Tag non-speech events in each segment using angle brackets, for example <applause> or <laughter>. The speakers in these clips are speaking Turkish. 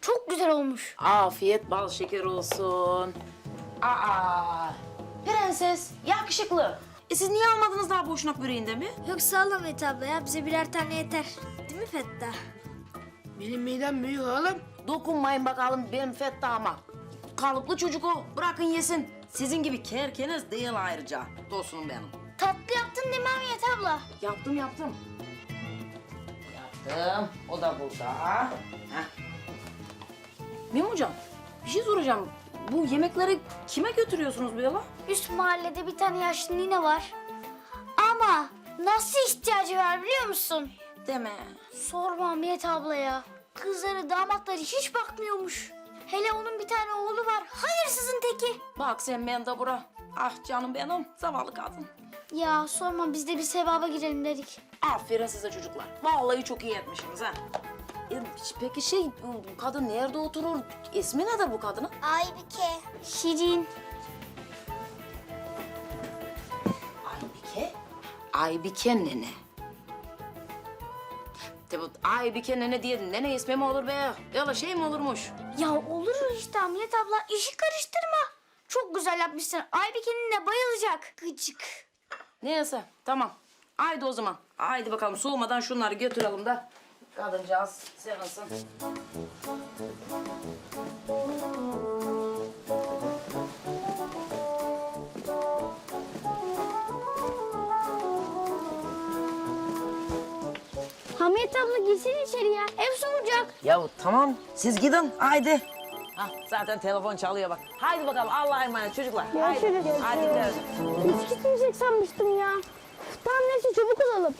Çok güzel olmuş. Afiyet bal şeker olsun. Aa, prenses, yakışıklı. E siz niye almadınız daha boşnak böreğinde mi? Yok sağ ol Ahmet abla ya. Bize birer tane yeter. Değil mi Fettah? Benim midem büyük oğlum. Dokunmayın bakalım benim Fettah'ıma. Kalıplı çocuk o, bırakın yesin. Sizin gibi kerkeniz değil ayrıca. Dostum benim. Tatlı yaptın değil mi Ahmet abla? Yaptım, yaptım. Yaptım, o da burada. Heh. Mim hocam, bir şey soracağım. Bu yemekleri kime götürüyorsunuz bu yola? Üst mahallede bir tane yaşlı nine var. Ama nasıl ihtiyacı var biliyor musun? Deme. Sorma Ahmet abla ya. Kızları damatları hiç bakmıyormuş. Hele onun bir tane oğlu var. Hayırsızın teki. Bak sen ben de bura. Ah canım benim, zavallı kadın. Ya sorma biz de bir sevaba girelim dedik. Aferin size çocuklar. Vallahi çok iyi etmişsiniz ha. E, peki şey, bu bu kadın nerede oturur? İsmi nedir bu kadının? Aybike. Şirin. Aybike. Aybike nene. Tabi Aybike nene diye nene ismi mi olur be? Öyle şey mi olurmuş? Ya olur işte Ahmet abla işi karıştırma. Çok güzel yapmışsın. Aybike'nin de bayılacak. Gıcık. Neyse tamam. Haydi o zaman. Haydi bakalım soğumadan şunları götürelim de kadıncağız sevinsin. Hamiyet abla girsin içeri ya. Ev soğuyacak. Ya tamam siz gidin haydi. Hah, zaten telefon çalıyor bak. Haydi bakalım Allah'a emanet çocuklar. Haydi. Görüşürüz. Hadi gidelim. Hiç gitmeyecek sanmıştım ya. Tamam neyse çabuk olalım.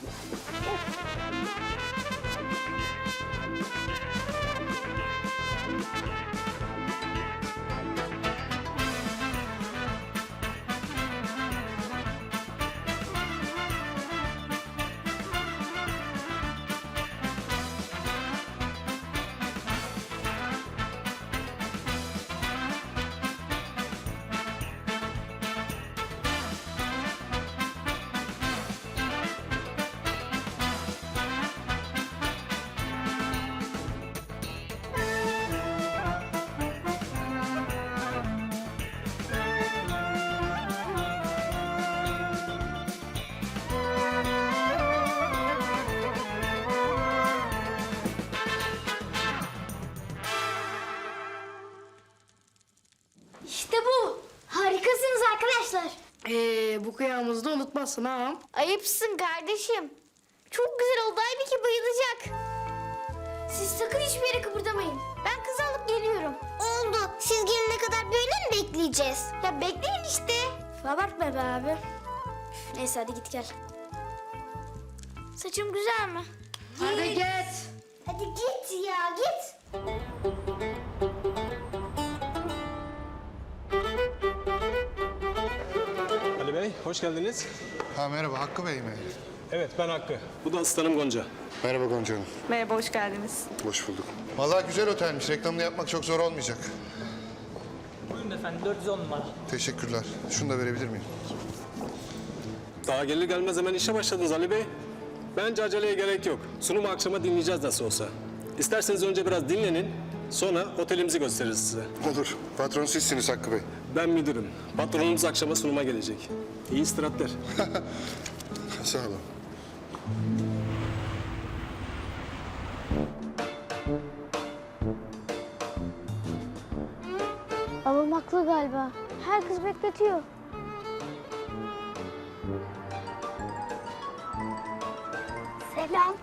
İşte bu. Harikasınız arkadaşlar. Ee, bu kıyamızı da unutmazsın ha. Ayıpsın kardeşim. Çok güzel oldu. Aybike bayılacak. Siz sakın hiçbir yere kıpırdamayın. Ben kızı alıp geliyorum. Oldu. Siz gelene kadar böyle mi bekleyeceğiz? Ya bekleyin işte. Abartma be abi. Üf, Neyse hadi git gel. Saçım güzel mi? Hadi git. Hadi git ya git. Hoş geldiniz. Ha merhaba Hakkı Bey mi? Evet, ben Hakkı. Bu da asistanım Gonca. Merhaba Gonca Hanım. Merhaba, hoş geldiniz. Hoş bulduk. Vallahi güzel otelmiş. Reklamını yapmak çok zor olmayacak. Buyurun efendim 410 numara. Teşekkürler. Şunu da verebilir miyim? Daha gelir gelmez hemen işe başladınız Ali Bey. Bence aceleye gerek yok. Sunumu akşama dinleyeceğiz nasıl olsa. İsterseniz önce biraz dinlenin, sonra otelimizi gösteririz size. Olur. Patron sizsiniz Hakkı Bey. Ben müdürüm. Patronumuz akşama sunuma gelecek. İyi istirahatler. <laughs> Sağ olun. Babam haklı galiba. Herkes bekletiyor. Selam.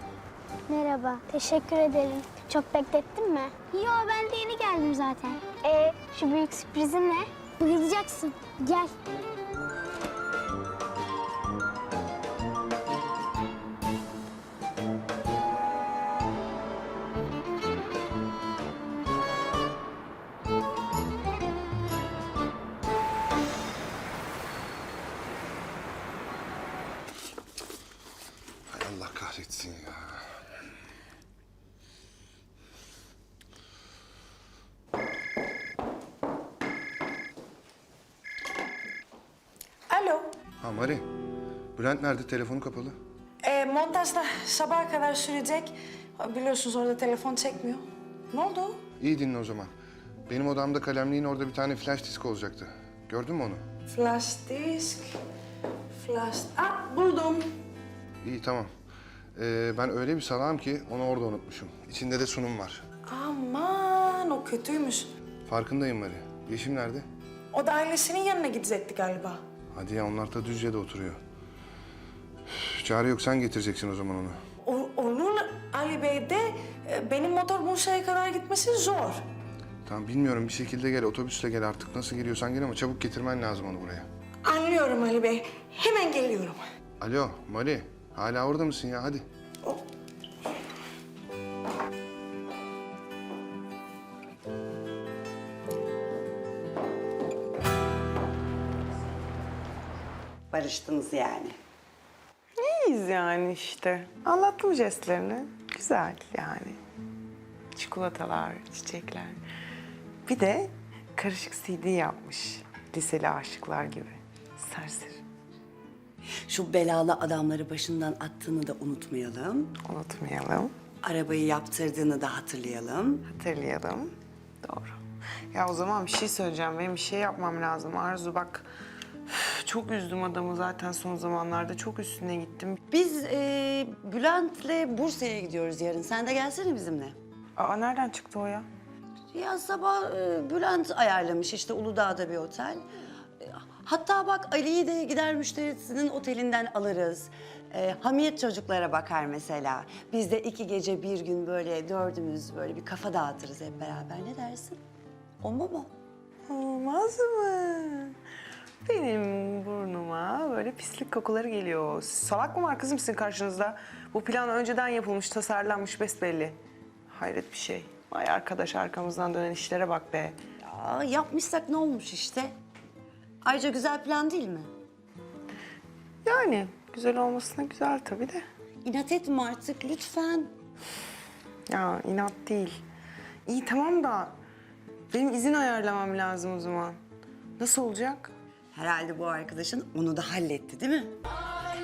Merhaba. Teşekkür ederim. Çok beklettin mi? Yo ben de yeni geldim zaten. Ee, şu büyük sürprizin ne? Bayılacaksın. Gel. Hay Allah kahretsin ya. Alo. Ha Mari. Bülent nerede? Telefonu kapalı. Ee, montajda sabaha kadar sürecek. Biliyorsunuz orada telefon çekmiyor. Ne oldu? İyi dinle o zaman. Benim odamda kalemliğin orada bir tane flash disk olacaktı. Gördün mü onu? Flash disk. Flash... Ah buldum. İyi tamam. Ee, ben öyle bir salağım ki onu orada unutmuşum. İçinde de sunum var. Aman o kötüymüş. Farkındayım Mari. Yeşim nerede? O da ailesinin yanına gidecekti galiba. Hadi ya onlar da Düzce'de oturuyor. Üf, Çare yok sen getireceksin o zaman onu. O, olur Ali Bey de e, benim motor Bursa'ya kadar gitmesi zor. Tamam bilmiyorum bir şekilde gel otobüsle gel artık nasıl geliyorsan gel ama çabuk getirmen lazım onu buraya. Anlıyorum Ali Bey. Hemen geliyorum. Alo Mari hala orada mısın ya hadi. Barıştınız yani. İyiyiz yani işte. Anlattım jestlerini. Güzel yani. Çikolatalar, çiçekler. Bir de karışık CD yapmış. Liseli aşıklar gibi. Serseri. Şu belalı adamları başından attığını da unutmayalım. Unutmayalım, Arabayı yaptırdığını da hatırlayalım. hatırlayalım. Doğru. Ya o zaman bir şey söyleyeceğim. Benim bir şey yapmam lazım. Arzu bak çok üzdüm adamı zaten son zamanlarda. Çok üstüne gittim. Biz e, Bülent'le Bursa'ya gidiyoruz yarın. Sen de gelsene bizimle. Aa nereden çıktı o ya? Ya sabah e, Bülent ayarlamış işte Uludağ'da bir otel. E, Hatta bak Ali'yi de gider müşterisinin otelinden alırız. E, Hamiyet çocuklara bakar mesela. Biz de iki gece bir gün böyle dördümüz böyle bir kafa dağıtırız hep beraber. Ne dersin? Olma mı? Olmaz mı? Benim burnuma böyle pislik kokuları geliyor. Salak mı var kızım sizin karşınızda? Bu plan önceden yapılmış, tasarlanmış besbelli. Hayret bir şey. Vay arkadaş arkamızdan dönen işlere bak be. Ya yapmışsak ne olmuş işte? Ayrıca güzel plan değil mi? Yani güzel olmasına güzel tabii de. İnat etme artık lütfen. Ya inat değil. İyi tamam da benim izin ayarlamam lazım o zaman. Nasıl olacak? Herhalde bu arkadaşın onu da halletti değil mi?